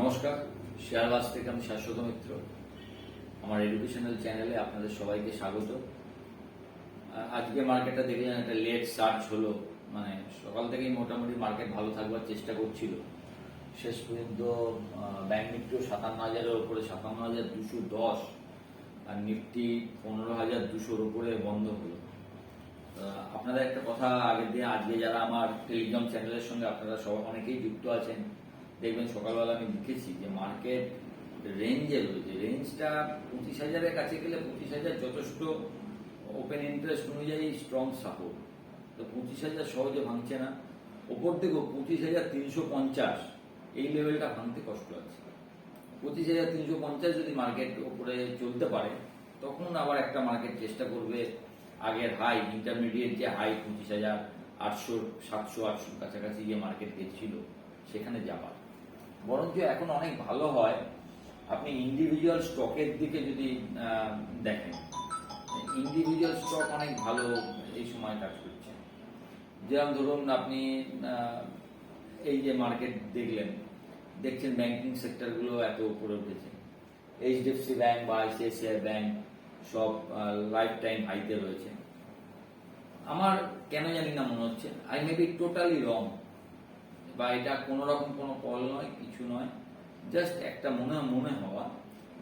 নমস্কার শেয়ারবাজ থেকে আমি শাশ্বত মিত্র। আমার এডুকেশনাল চ্যানেলে আপনাদের সবাইকে স্বাগত। আজকে মার্কেটটা দেখলেন একটা লেট সার্চ হলো। মানে সকাল থেকেই মোটামুটি মার্কেট ভালো থাকবার চেষ্টা করছিল। শেষ পর্যন্ত ব্যাংক নিফটিও সাতান্ন হাজারের ওপরে সাতান্ন হাজার দুশো দশ আর নিফটি পনেরো হাজার দুশোর ওপরে বন্ধ হলো। আহ, আপনাদের একটা কথা আগের দিন আজকে যারা আমার টেলিগ্রাম চ্যানেলের সঙ্গে আপনারা সব অনেকেই যুক্ত আছেন দেখবেন সকালবেলা আমি লিখেছি যে মার্কেট রেঞ্জে রয়েছে রেঞ্জটা পঁচিশ হাজারের কাছে গেলে পঁচিশ হাজার যথেষ্ট ওপেন ইন্টারেস্ট অনুযায়ী স্ট্রং সাপোর্ট তো পঁচিশ হাজার সহজে ভাঙছে না। ওপর থেকেও পঁচিশ হাজার তিনশো পঞ্চাশ, এই লেভেলটা ভাঙতে কষ্ট আছে। পঁচিশ হাজার তিনশো পঞ্চাশ যদি মার্কেট ওপরে চলতে পারে, তখন আবার একটা মার্কেট চেষ্টা করবে আগের হাই ইন্টারমিডিয়েট যে হাই পঁচিশ হাজার আটশো, সাতশো, আটশোর কাছাকাছি যে মার্কেট গেছিল, সেখানে যাবার। বরঞ্চ এখন অনেক ভালো হয়। আপনি ইন্ডিভিজুয়াল স্টকের দিকে যদি দেখেন ইন্ডিভিজুয়াল স্টক অনেক ভালো এই সময় কাজ করছে। যেরকম ধরুন আপনি এই যে মার্কেট দেখলেন, দেখছেন ব্যাংকিং সেক্টরগুলো এত উপরে উঠেছে। এইচডিএফসি ব্যাংক বা আইসিআইসিআই ব্যাংক সব লাইফ টাইম হাইতে রয়েছে। আমার কেন জানি না মনে হচ্ছে I may be totally wrong বা এটা কোনো রকম কোনো কল নয়, কিছু নয়। জাস্ট একটা মনে মনে হওয়া।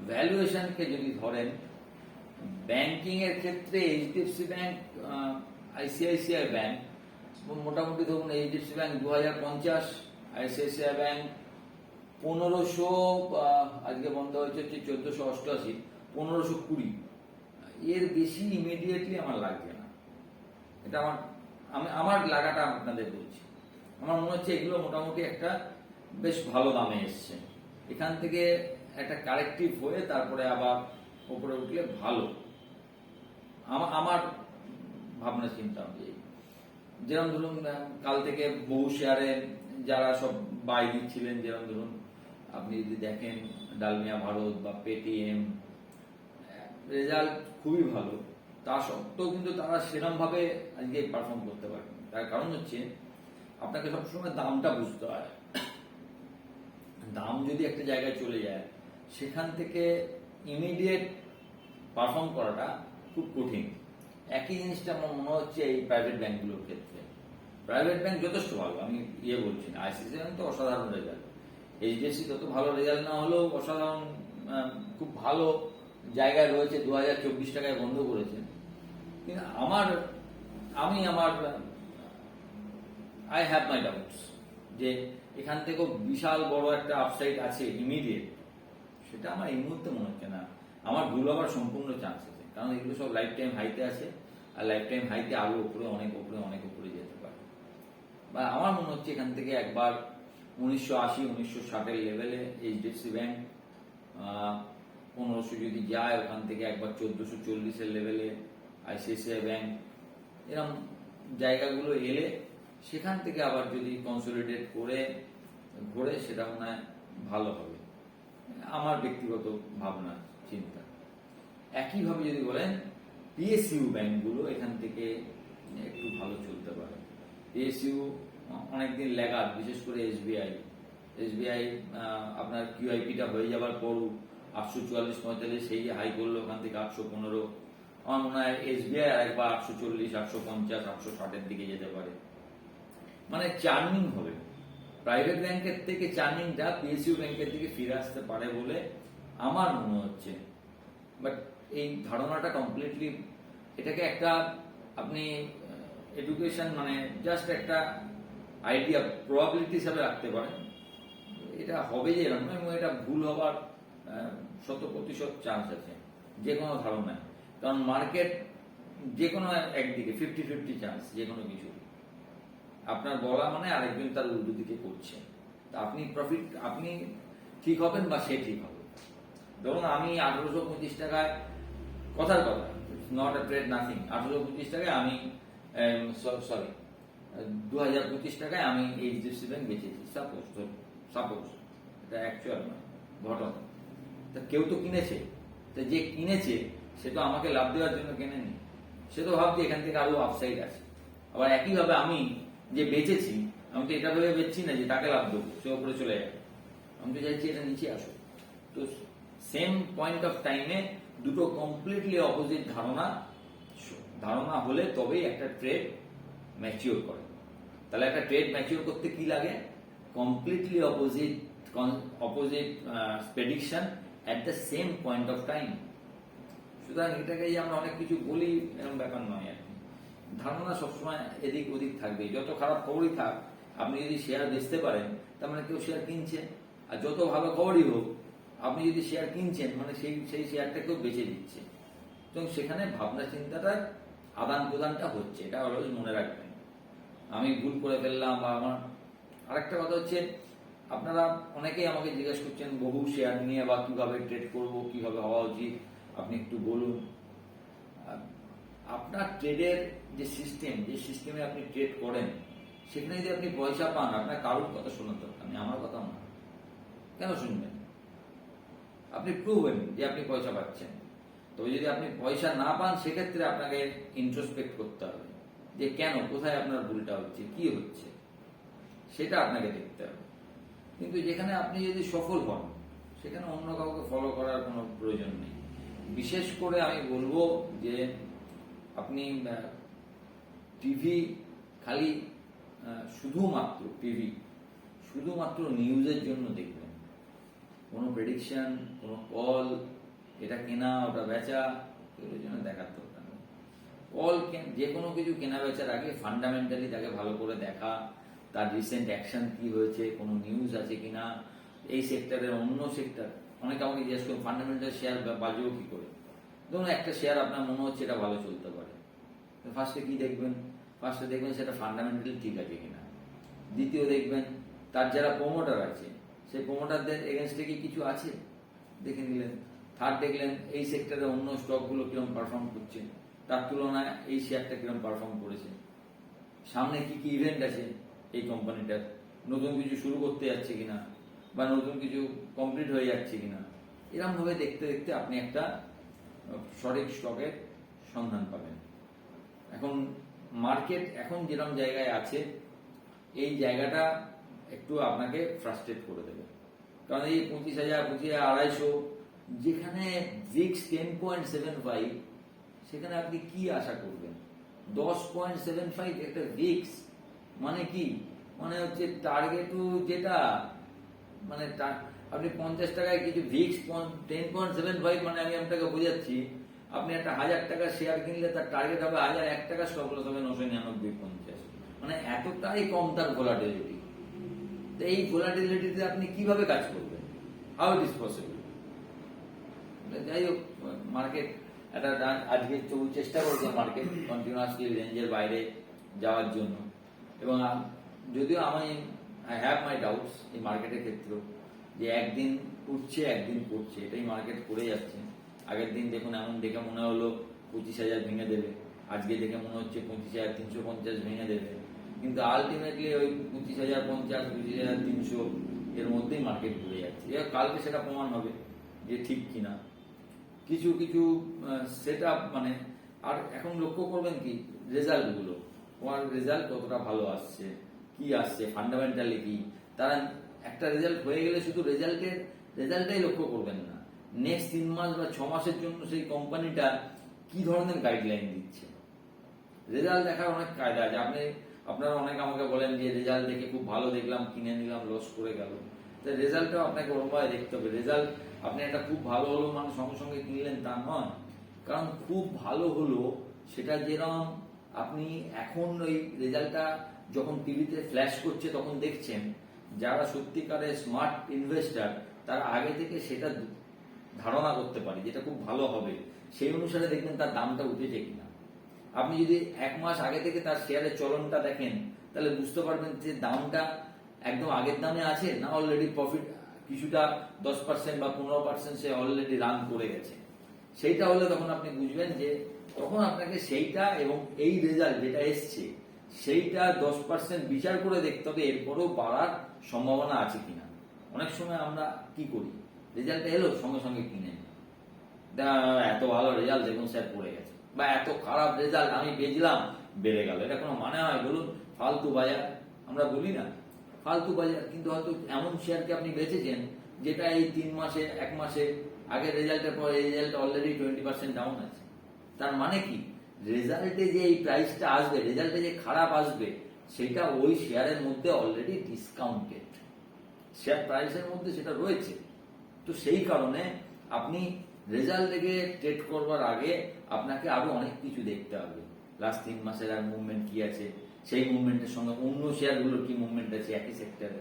ভ্যালুয়েশনকে যদি ধরেন ব্যাংকিং এর ক্ষেত্রে এইচডিএফসি ব্যাংক আইসিআইসিআই ব্যাংক মোটামুটি ধরুন এইচডিএফসি ব্যাংক দু হাজার পঞ্চাশ আইসিআইসিআই ব্যাংক পনেরোশো আজকে বন্ধ হয়েছে হচ্ছে চোদ্দোশো অষ্টআশি, পনেরোশো কুড়ি। এর বেশি ইমিডিয়েটলি আমার লাগছে না। এটা আমার, আমি, আমার লাগাটা আপনাদের বলছি। আমার মনে হচ্ছে এগুলো মোটামুটি একটা বেশ ভালো দামে এসছে। এখান থেকে একটা কারেক্টিভ হয়ে তারপরে আবার ওপরে উঠলে ভালো। আমার ভাবনা চিন্তা অনুযায়ী। যেরকম ধরুন কাল থেকে বহু শেয়ারে যারা সব বাই দিচ্ছিলেন যেরকম ধরুন, আপনি যদি দেখেন, ডালমিয়া ভারত বা পেটিএম রেজাল্ট খুবই ভালো। তা সত্ত্বেও কিন্তু তারা সেরকম ভাবে আজকে পারফর্ম করতে পারেন। তার কারণ হচ্ছে আপনাকে সবসময় দামটা বুঝতে হয়। দাম যদি একটা জায়গায় চলে যায়, সেখান থেকে ইমিডিয়েট পারফর্ম করাটা খুব কঠিন। একই জিনিসটা আমার মনে হচ্ছে এই প্রাইভেট ব্যাংকগুলোর ক্ষেত্রে। প্রাইভেট ব্যাংক যথেষ্ট ভালো, আমি ইয়ে বলছি না। আইসিসি ব্যাংক তো অসাধারণ রেজাল্ট এইচডিএফসি তত ভালো রেজাল্ট না হলেও অসাধারণ খুব ভালো জায়গায় রয়েছে। দু হাজার চব্বিশ টাকায় বন্ধ করেছে। কিন্তু আমার, আমি আমার আই হ্যাভ মাই ডাউটস যে এখান থেকেও বিশাল বড় একটা আপসাইড আছে ইমিডিয়েট সেটা আমার এই মুহূর্তে মনে হচ্ছে না। আমার ভুল হবার সম্পূর্ণ চান্স আছে। কারণ এগুলো সব লাইফ টাইম হাইতে আছে, আর লাইফ টাইম হাইতে আরও উপরে, অনেক উপরে অনেক উপরে যেতে পারে। বা আমার মনে হচ্ছে এখান থেকে একবার উনিশশো আশি, উনিশশো ষাটের লেভেলে এইচডিএফসি ব্যাংক পনেরোশো যদি যায়, ওখান থেকে একবার চোদ্দশো চল্লিশের লেভেলে আইসিআইসিআই ব্যাংক এরকম জায়গাগুলো এলে সেখান থেকে আবার যদি কনসলিডেট করে ঘোরে সেটা মনে হয় ভালো হবে। আমার ব্যক্তিগত ভাবনা, চিন্তা। একইভাবে যদি বলেন পিএসইউ ব্যাংকগুলো এখান থেকে একটু ভালো চলতে পারে। পিএসইউ অনেকদিন লেগার বিশেষ করে এসবিআই এসবিআই আপনার কিউআইপিটা হয়ে যাবার পরও আটশো চুয়াল্লিশ, পঁয়তাল্লিশ, সেই হাই করল ওখান থেকে আটশো পনেরো। আমার মনে হয় এসবিআই আর একবার আটশো চল্লিশ, আটশো পঞ্চাশ, আটশো ষাটের দিকে যেতে পারে। মানে চার্নিং হবে। প্রাইভেট ব্যাংকের থেকে চার্নিংটা পিএসইউ ব্যাংকের থেকে ফিরে আসতে পারে বলে আমার মনে হচ্ছে। বাট এই ধারণাটা কমপ্লিটলি এটাকে একটা আপনি এডুকেশন মানে জাস্ট একটা আইডিয়া প্রবাবিলিটি হিসাবে রাখতে পারেন। এটা হবে যে এরকম, এবং এটা ভুল হবার শত প্রতিশত চান্স আছে, যে কোনো ধারণায়। কারণ মার্কেট যে কোনো একদিকে ফিফটি ফিফটি চান্স যে কোনো কিছু আপনার বলা মানে আরেকজন তার উল্টো দিকে করছে। তা আপনি প্রফিট আপনি ঠিক হবেন বা সে ঠিক হবে। ধরুন আমি আঠারোশো পঁচিশ টাকায়, কথার কথা নট এ ট্রেড নাথিং আঠারোশো পঁচিশ টাকায় আমি সরি দু হাজার পঁচিশ টাকায় আমি এইচডিএফসি ব্যাংক বেচেছি। সাপোজ সাপোজ এটা অ্যাকচুয়াল নয় ঘটনা। তা কেউ তো কিনেছে। তা যে কিনেছে, সে তো আমাকে লাভ দেওয়ার জন্য কেনেনি। সে তো ভাবছে এখান থেকে আরও আপসাইড আছে। আবার একইভাবে আমি যে বেঁচেছি, আমি তো এটা ভেবে বেচছি না যে তাকে লাভ দেবো, সে ওপরে চলে যাবে। আমি তো চাইছি এটা নিচে আসো তো সেম পয়েন্ট অফ টাইমে দুটো কমপ্লিটলি অপোজিট ধারণা ধারণা হলে তবেই একটা ট্রেড ম্যাচিওর করে। তাহলে একটা ট্রেড ম্যাচিওর করতে কি লাগে? Completely opposite opposite prediction at the same point of time সুতরাং এটাকেই আমরা অনেক কিছু বলি, এরকম ব্যাপার নয় আর ধারণা সবসময় এদিক ওদিক থাকবে যত খারাপ খবরই থাক, আপনি যদি শেয়ার বেচতে পারেন, তার মানে কেউ শেয়ার কিনছে। আর যত ভালো খবরই হোক, আপনি যদি শেয়ার কিনছেন মানে সেই সেই শেয়ারটা কেউ বেচে দিচ্ছে এবং সেখানে ভাবনা চিন্তাটা আদান প্রদানটা হচ্ছে, এটা অলওয়েজ মনে রাখবেন। আমি ভুল করে ফেললাম বা আমার আরেকটা কথা হচ্ছে, আপনারা অনেকেই আমাকে জিজ্ঞেস করছেন, বহু শেয়ার নিয়ে বা কীভাবে ট্রেড করব, কীভাবে হওয়া উচিত? আপনি একটু বলুন। আপনার ট্রেডের যে সিস্টেম যে সিস্টেমে আপনি ট্রেড করেন, সেখানে যদি আপনি পয়সা পান, আপনার কারোর কথা শোনার দরকার নেই, আমার কথা না কেন শুনবেন? আপনি প্রুভেন যে আপনি পয়সা পাচ্ছেন। তবে যদি আপনি পয়সা না পান, সেক্ষেত্রে আপনাকে ইন্ট্রোস্পেক্ট করতে হবে যে কেন, কোথায় আপনার ভুলটা হচ্ছে, কি হচ্ছে? সেটা আপনাকে দেখতে হবে। কিন্তু যেখানে আপনি যদি সফল হন, সেখানে অন্য কাউকে ফলো করার কোনো প্রয়োজন নেই। বিশেষ করে আমি বলব যে আপনি টিভি খালি শুধুমাত্র টিভি শুধুমাত্র নিউজের জন্য দেখবেন। কোনো প্রেডিকশন কোনো কল এটা কেনা, ওটা বেচা, এগুলোর জন্য দেখার দরকার নেই। কল যে কোনো কিছু কেনা বেচার আগে ফান্ডামেন্টালি তাকে ভালো করে দেখা, তার রিসেন্ট অ্যাকশন কি হয়েছে, কোনো নিউজ আছে কি না এই সেক্টরের অন্য সেক্টর অনেকে আমাকে জিজ্ঞেস করে ফান্ডামেন্টাল শেয়ার বাজেও কি করে? ধরুন একটা শেয়ার আপনার মনে হচ্ছে এটা ভালো চলতে পারে। ফার্স্টে কি দেখবেন? ফার্স্টে দেখবেন সেটা ফান্ডামেন্টালি ঠিক আছে কিনা। দ্বিতীয় দেখবেন তার যারা প্রমোটার আছে, সেই প্রমোটারদের এগেনস্টে কি কিছু আছে? দেখে নিলেন। থার্ড দেখলেন, এই সেক্টরে অন্য স্টকগুলো কীরকম পারফর্ম করছে? তার তুলনায় এই শেয়ারটা কীরকম পারফর্ম করেছে? সামনে কি কি ইভেন্ট আছে এই কোম্পানিটার নতুন কিছু শুরু করতে যাচ্ছে কিনা? বা নতুন কিছু কমপ্লিট হয়ে যাচ্ছে কিনা? এরকম ভাবে দেখতে দেখতে আপনি একটা সঠিক স্টকের সন্ধান পাবেন। এখন মার্কেট এখন যেরকম জায়গায় আছে, এই জায়গাটা একটু আপনাকে ফ্রাস্ট্রেট করে দেবে। কারণ এই পঁচিশ হাজার পঁচিশ হাজার আড়াইশো, যেখানে VIX ten point seven five সেখানে আপনি কি আশা করবেন? দশ পয়েন্ট সেভেন ফাইভ একটা ভিক্স মানে কি? মানে হচ্ছে টার্গেটু যেটা মানে আপনি পঞ্চাশ টাকায় কিছু VIX ten point seven five মানে আমি আপনাকে বোঝাচ্ছি আপনি একটা হাজার টাকা শেয়ার কিনলে তার টার্গেট হবে হাজার, এক টাকা স্টক লস হবে নশো নিরানব্বই পঞ্চাশ। মানে এতটাই কম তার ভোলাটিলিটি তো এই ভোলাটিলিটিতে আপনি কীভাবে কাজ করবেন? হাউ ইট ইজ পসিবল যাই হোক মার্কেট একটা আজকে তবু চেষ্টা করছে মার্কেট কন্টিনিউয়াসলি রেঞ্জের বাইরে যাওয়ার জন্য। এবং যদিও আমি আই হ্যাভ মাই ডাউটস এই মার্কেটের ক্ষেত্রেও যে একদিন উঠছে, একদিন পড়ছে এটাই মার্কেট করে যাচ্ছে। আগের দিন দেখুন, এমন দেখে মনে হলো পঁচিশ হাজার ভেঙে দেবে। আজকে দেখে মনে হচ্ছে পঁচিশ হাজার তিনশো পঞ্চাশ ভেঙে দেবে। কিন্তু আলটিমেটলি ওই পঁচিশ হাজার পঞ্চাশ, পঁচিশ হাজার তিনশো এর মধ্যেই মার্কেট ঘুরে যাচ্ছে। এবার কালকে সেটা প্রমাণ হবে যে ঠিক কিনা। কিছু কিছু সেট মানে আর এখন লক্ষ্য করবেন কি রেজাল্টগুলো তোমার রেজাল্ট কতটা ভালো আসছে, কি আসছে ফান্ডামেন্টালি কি? তারা একটা রেজাল্ট হয়ে গেলে শুধু রেজাল্টের রেজাল্টটাই লক্ষ্য করবেন না। নেক্সট তিন মাস বা ছ মাসের জন্য সেই কোম্পানিটা কি ধরনের গাইডলাইন দিচ্ছে? রেজাল্ট দেখার অনেক কায়দা আছে। আপনি, আপনারা অনেক আমাকে বলেন যে রেজাল্ট দেখে খুব ভালো দেখলাম, কিনে নিলাম লস করে গেল। তো রেজাল্টটাও আপনাকে ওরমভাবে দেখতে হবে। রেজাল্ট আপনি একটা খুব ভালো হলো মানে সঙ্গে সঙ্গে কিনলেন, তা নয়। কারণ খুব ভালো হলো সেটা যেরকম আপনি এখন ওই রেজাল্টটা যখন টিভিতে ফ্ল্যাশ করছে, তখন দেখছেন, যারা সত্যিকারের স্মার্ট ইনভেস্টার তারা আগে থেকে সেটা ধারণা করতে পারি যেটা খুব ভালো হবে, সেই অনুসারে দেখবেন তার দামটা উঠেছে কিনা। আপনি যদি এক মাস আগে থেকে তার শেয়ারের চলনটা দেখেন, তাহলে বুঝতে পারবেন যে দামটা একদম আগের দামে আছে না অলরেডি প্রফিট কিছুটা দশ পার্সেন্ট বা পনেরো পার্সেন্ট সে অলরেডি রান করে গেছে। সেইটা হলে তখন আপনি বুঝবেন যে তখন আপনাকে সেইটা এবং এই রেজাল্ট যেটা এসছে, সেইটা দশ পার্সেন্ট বিচার করে দেখতে হবে এরপরেও বাড়ার সম্ভাবনা আছে কিনা। অনেক সময় আমরা কি করি? রেজাল্ট এলো, সঙ্গে সঙ্গে কিনে এত ভালো রেজাল্ট দেখুন স্যার, পড়ে গেছে। বা এত খারাপ রেজাল্ট আমি বেচলাম, বেড়ে গেল। এটা কোনো মানে হয় বলুন, ফালতু বাজার। আমরা বলি না, ফালতু বাজার। কিন্তু হয়তো এমন শেয়ারকে আপনি বেচেছেন, যেটা এই তিন মাসে, এক মাসে, আগের রেজাল্টের পর এই result already twenty percent down আছে। তার মানে কি? রেজাল্টে যে এই প্রাইসটা আসবে, রেজাল্টে যে খারাপ আসবে, সেটা ওই শেয়ারের মধ্যে অলরেডি ডিসকাউন্টেড শেয়ার প্রাইসের মধ্যে সেটা রয়েছে। তো সেই কারণে আপনি রেজাল্ট দেখে ট্রেড করবার আগে আপনাকে আরও অনেক কিছু দেখতে হবে। লাস্ট তিন মাসের আর মুভমেন্ট কি আছে, সেই মুভমেন্টের সঙ্গে অন্য শেয়ারগুলোর কি মুভমেন্ট আছে, একই সেক্টরে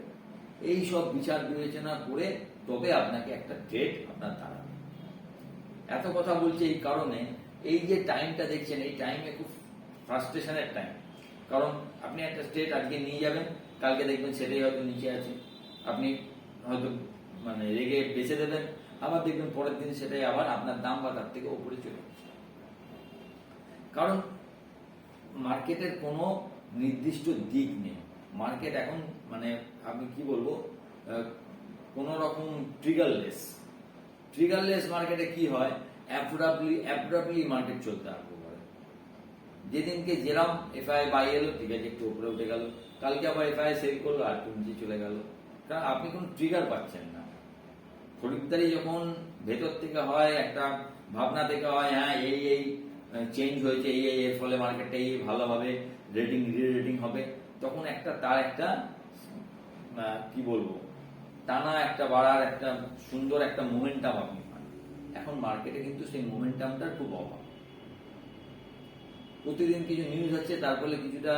এই সব বিচার বিবেচনা করে তবে আপনাকে একটা ট্রেড আপনার দাঁড়াবে। এত কথা বলছি এই কারণে, এই যে টাইমটা দেখছেন, এই টাইমে খুব ফ্রাস্ট্রেশনের টাইম কারণ আপনি একটা স্টেট আজকে নিয়ে যাবেন, কালকে দেখবেন সেটাই হয়তো নিচে আছে। আপনি হয়তো মানে রেগে বেঁচে দেবেন, আবার দেখবেন পরের দিন সেটাই আবার আপনার দাম বা তার থেকে ওপরে চলে কারণ মার্কেটের কোনো নির্দিষ্ট দিক নেই। মার্কেট এখন মানে আমি কি বলব কোনো রকম ট্রিগারলেস ট্রিগারলেস মার্কেটে কি হয় অ্যাপ্রাবলি অ্যাপ্রাবলি মার্কেট চলতে আরম্ভ করে। যেদিনকে যেরাম এফআই বাই এলো, ঠিক আছে, একটু উপরে উঠে গেল। কালকে আবার এফআই সেল করল, আর একটু চলে গেল। কারণ আপনি কোনো ট্রিগার পাচ্ছেন না। খরিদ্দারি যখন ভেতর থেকে হয়, একটা ভাবনা থেকে হয় হ্যাঁ এই এই চেঞ্জ হয়েছে, এই এই, এর ফলে মার্কেটটা এই ভালোভাবে রেটিং রেটিং হবে, তখন একটা তার একটা কি বলব, টানা একটা বাড়ার একটা সুন্দর একটা মোমেন্টাম আপনি পান। এখন মার্কেটে কিন্তু সেই মোমেন্টামটার খুব অভাব। প্রতিদিন কিছু নিউজ হচ্ছে তার ফলে কিছুটা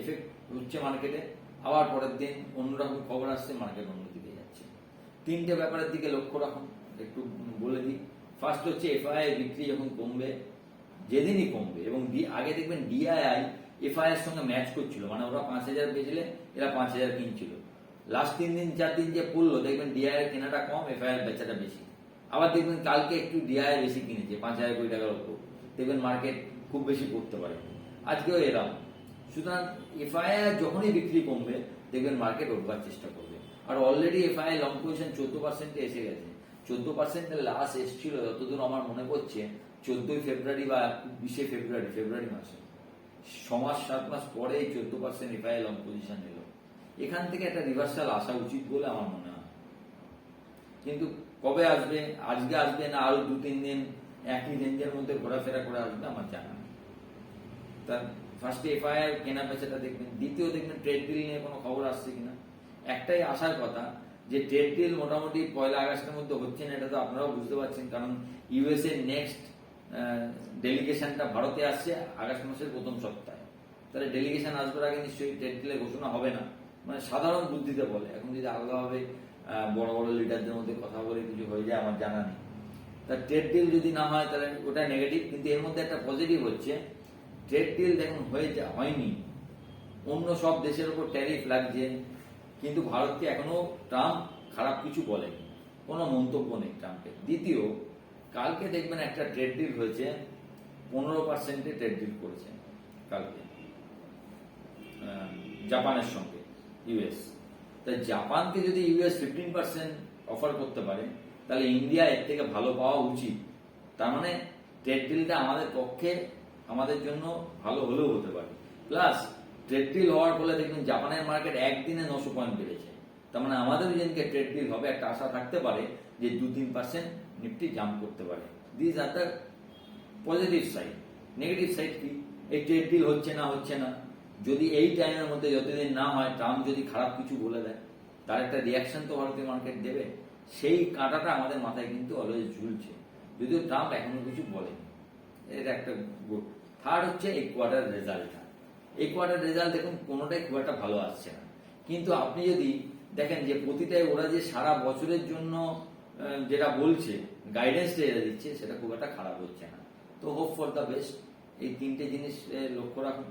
এফেক্ট হচ্ছে মার্কেটে আবার পরের দিন অন্যরকম খবর আসছে মার্কেট যাচ্ছে তিনটে ব্যাপারের দিকে লক্ষ্য রাখুন, একটু বলে দিই। ফার্স্ট হচ্ছে এফআইআই বিক্রি যখন কমবে, যেদিনই কমবে, এবং আগে দেখবেন ডিআইআই এফআই এর সঙ্গে ম্যাচ করছিল মানে ওরা পাঁচ হাজার বেচলে এরা পাঁচ হাজার কিনছিল। লাস্ট তিন দিন, চার দিন যে পড়ল, দেখবেন ডিআই কেনাটা কম এফআই এর বেচাটা বেশি। আবার দেখবেন কালকে একটু ডিআই বেশি কিনেছে, পাঁচ হাজার কোটি টাকার উপর। দেখবেন মার্কেট খুব বেশি পড়তে পারে। আজকেও এরাম। সুতরাং এফআইআর যখনই বিক্রি কমবে, দেখবেন মার্কেট উঠবার চেষ্টা করবে। আর অলরেডি এফআইআই লং পজিশন চোদ্দ পার্সেন্টে এসে গেছে। চোদ্দ পার্সেন্টের লাস্ট এসেছিল, যতদূর আমার মনে পড়ছে, চোদ্দই ফেব্রুয়ারি বা বিশে ফেব্রুয়ারি ফেব্রুয়ারি মাসে। সমাজ সাত মাস পরে চোদ্দ পার্সেন্ট এফআইআই লং পজিশন এলো। এখান থেকে একটা রিভার্সাল আসা উচিত বলে আমার মনে হয়। কিন্তু কবে আসবে, আজকে আসবে না আরও দু তিন দিন, একই রেঞ্জের মধ্যে ঘোরাফেরা করে আসবে, আমার জানা তার ফার্স্টে এফআইআর কেনা বেচাটা দেখবেন, দ্বিতীয় দেখবেন ট্রেড ডিল নিয়ে কোনো খবর আসছে কিনা। একটাই আসার কথা যে ট্রেড ডিল মোটামুটি পয়লা আগস্টের মধ্যে হচ্ছে না, এটা তো আপনারাও বুঝতে পারছেন, কারণ ইউএসএ নেক্সট ডেলিগেশনটা ভারতে আসছে আগস্ট মাসের প্রথম সপ্তাহে। তাহলে ডেলিগেশন আসবার আগে নিশ্চয়ই ট্রেড ডিলের ঘোষণা হবে না। মানে সাধারণ বুদ্ধিতে বলে, এখন যদি আলাদাভাবে বড় বড় লিডারদের মধ্যে কথা বলে কিছু হয়ে যায়, আমার জানা নেই। তা ট্রেড ডিল যদি না হয়, তাহলে ওটা নেগেটিভ কিন্তু এর মধ্যে একটা পজিটিভ হচ্ছে ট্রেড ডিল দেখুন হয়ে হয়নি। অন্য সব দেশের উপর ট্যারিফ লাগছে কিন্তু ভারতকে এখনও ট্রাম্প খারাপ কিছু বলেনি। কোনো মন্তব্য নেই ট্রাম্পের। দ্বিতীয়, কালকে দেখবেন একটা ট্রেড ডিল হয়েছে, পনেরো পার্সেন্টে ট্রেড ডিল করেছে কালকে জাপানের সঙ্গে ইউএস তা জাপানকে যদি ইউএস ফিফটিন পার্সেন্ট অফার করতে পারে, তাহলে ইন্ডিয়া এর থেকে ভালো পাওয়া উচিত। তার মানে ট্রেড ডিলটা আমাদের পক্ষে, আমাদের জন্য ভালো হলেও হতে পারে। প্লাস ট্রেড ডিল হওয়ার ফলে দেখবেন জাপানের মার্কেট একদিনে নশো পয়েন্ট বেড়েছে। তার মানে আমাদের যেদিনকে ট্রেড ডিল হবে একটা আশা থাকতে পারে যে দু তিন পার্সেন্ট নিফটি জাম্প করতে পারে। This are the positive side negative side কি? এই ট্রেড ডিল হচ্ছে না হচ্ছে না। যদি এই টাইমের মধ্যে যতদিন না হয় ট্রাম্প যদি খারাপ কিছু বলে দেয়, তার একটা রিয়াকশন তো ভারতীয় মার্কেট দেবে। সেই কাঁটাটা আমাদের মাথায় কিন্তু অলওয়েজ ঝুলছে। যদিও ট্রাম্প এখনও কিছু বলেনি। এটা একটা থার্ড হচ্ছে এই কোয়ার্টার রেজাল্টটা এই কোয়ার্টার রেজাল্ট দেখুন, কোনোটাই খুব একটা ভালো আসছে না। কিন্তু আপনি যদি দেখেন যে প্রতিটাই ওরা যে সারা বছরের জন্য যেটা বলছে গাইডেন্স যেটা দিচ্ছে, সেটা খুব একটা খারাপ হচ্ছে না। তো হোপ ফর দ্য বেস্ট এই তিনটে জিনিস লক্ষ্য রাখুন।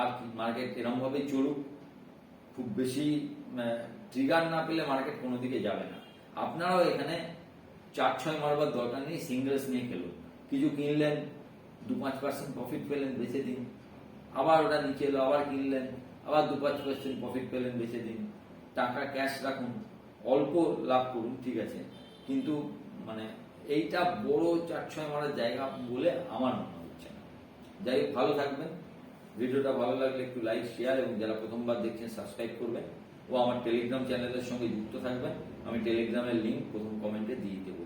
আর মার্কেট এরকম ভাবেই চলুক। খুব বেশি ট্রিগার না পেলে মার্কেট কোনো দিকে যাবে না। আপনারাও এখানে চার, ছয় মারবার দরকার নেই সিঙ্গেলস নিয়ে খেলুন। কিছু কিনলেন দু পাঁচ পার্সেন্ট প্রফিট পেলেন, বেঁচে দিন। আবার ওটা নিচে এলো, আবার কিনলেন, আবার দু পাঁচ পার্সেন্ট প্রফিট পেলেন বেঁচে দিন। টাকা ক্যাশ রাখুন, অল্প লাভ করুন, ঠিক আছে। কিন্তু মানে এইটা বড় চার ছয় মারার জায়গা বলে আমার মনে হচ্ছে যাই হোক, ভালো থাকবেন। ভিডিওটা ভালো লাগলে একটু লাইক শেয়ার এবং যারা প্রথমবার দেখছেন সাবস্ক্রাইব করবেন। ও আমার টেলিগ্রাম চ্যানেলের সঙ্গে যুক্ত থাকবেন। আমি টেলিগ্রামের লিঙ্ক প্রথম কমেন্টে দিয়ে দেবো।